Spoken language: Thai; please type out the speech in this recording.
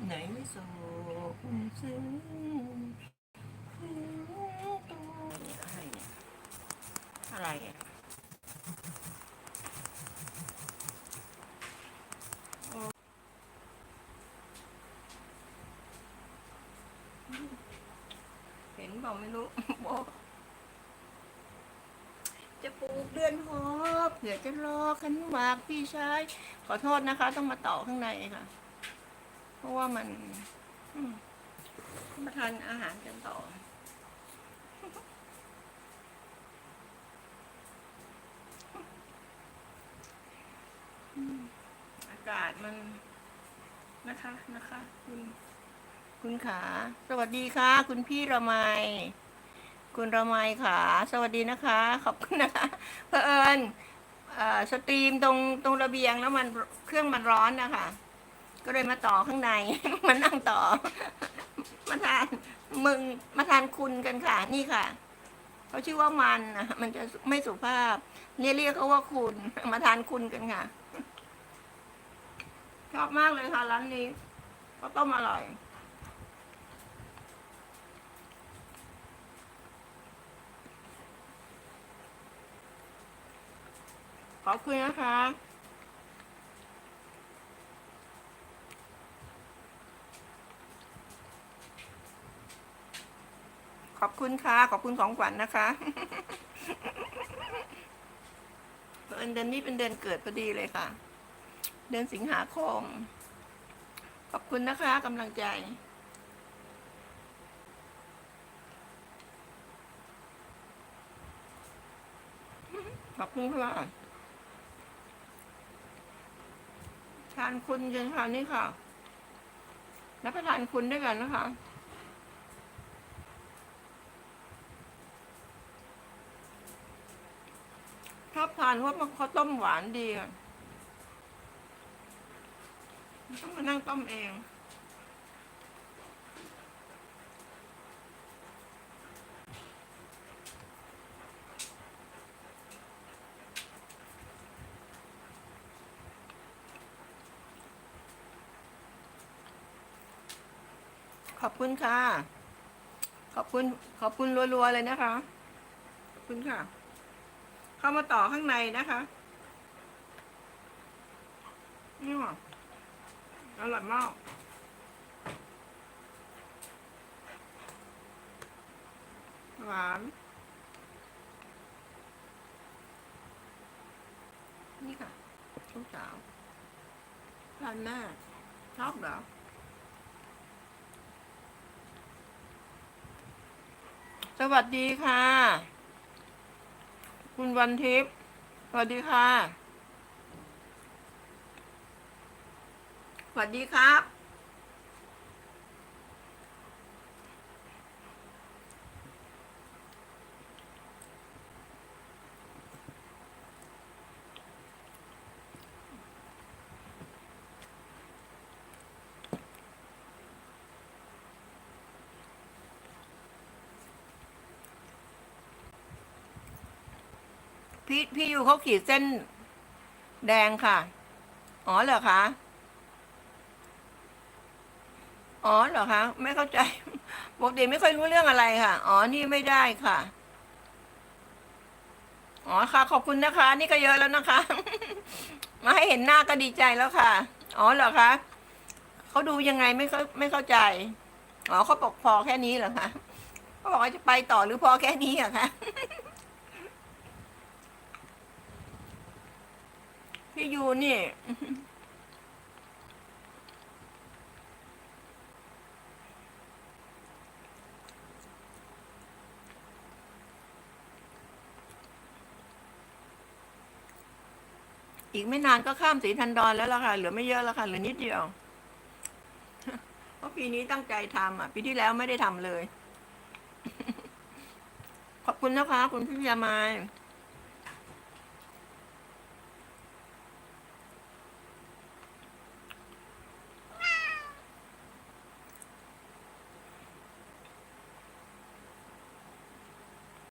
สุขซึ้งอะไรเนี่ยอะไรอะเห็นบอกไม่รู้บอกจะปลูกเดือนหอบเผื่อจะรอขันหมากพี่ชาย ขอโทษนะคะ ต้องมาต่อข้างในค่ะ เพราะว่ามันมาทานอาหารกันต่ออืมอากาศมันนะคะนะคะ คุณ คุณขา สวัสดีค่ะ คุณพี่ระไมคุณระไมยขาสวัสดีนะคะ ขอบคุณนะคะเพอเอิญเอ่อสตรีมตรงตรงระเบียงแล้วมันเครื่องมันร้อนนะคะ ก็เลยมาต่อข้างใน มานั่งต่อ มาทานมึงมาทานคุณกันค่ะ นี่ค่ะเขาชื่อว่ามันนะมันจะไม่สุภาพ เนี่ยเรียกเขาว่าคุณ มาทานคุณกันค่ะชอบมากเลยค่ะร้านนี้ข้าวต้มอร่อยขอบคุณนะคะ ขอบคุณค่ะ ขอบคุณของขวัญนะคะเดือนเดือนนี้เป็นเดือนเกิดพอดีเลยค่ะ เดือนสิงหาคม ขอบคุณนะคะกำลังใจขอบคุณค่ะทานคุณกันค่ะนี่ค่ะ รับประทานคุณด้วยกันนะคะ อบทานเพราะมันเขาต้มหวานดีอะต้องมานั่งต้มเองขอบคุณค่ะ ขอบคุณ ขอบคุณรัวๆเลยนะคะ ขอบคุณค่ะ เข้ามาต่อข้างในนะคะ นี่ค่ะอร่อยมากหวาน นี่ค่ะลูกสาวร้านแม่ชอบเหรอสวัสดีค่ะ คุณวันทิพย์สวัสดีค่ะ สวัสดีครับ พี่พี่ยูเขาขีดเส้น แดงค่ะ อ๋อเหรอคะอ๋อเหรอคะไม่เข้าใจปกติไม่ค่อยรู้เรื่องอะไรค่ะ อ๋อนี่ไม่ได้ค่ะ อ๋อค่ะ ขอบคุณนะคะ นี่ก็เยอะแล้วนะคะ มาให้เห็นหน้าก็ดีใจแล้วค่ะ อ๋อเหรอคะเขาดูยังไงไม่เข้าไม่เข้าใจ อ๋อเขาบอกพอแค่นี้เหรอคะเขาบอกว่าจะไปต่อหรือพอแค่นี้เหรอคะ พี่ยูนี่ อีกไม่นานก็ข้ามสีทันดอนแล้วล่ะค่ะ เหลือไม่เยอะแล้วค่ะ เหลือนิดเดียว เพราะปีนี้ตั้งใจทำอะ ปีที่แล้วไม่ได้ทำเลย ขอบคุณนะคะ คุณพี่ยามาย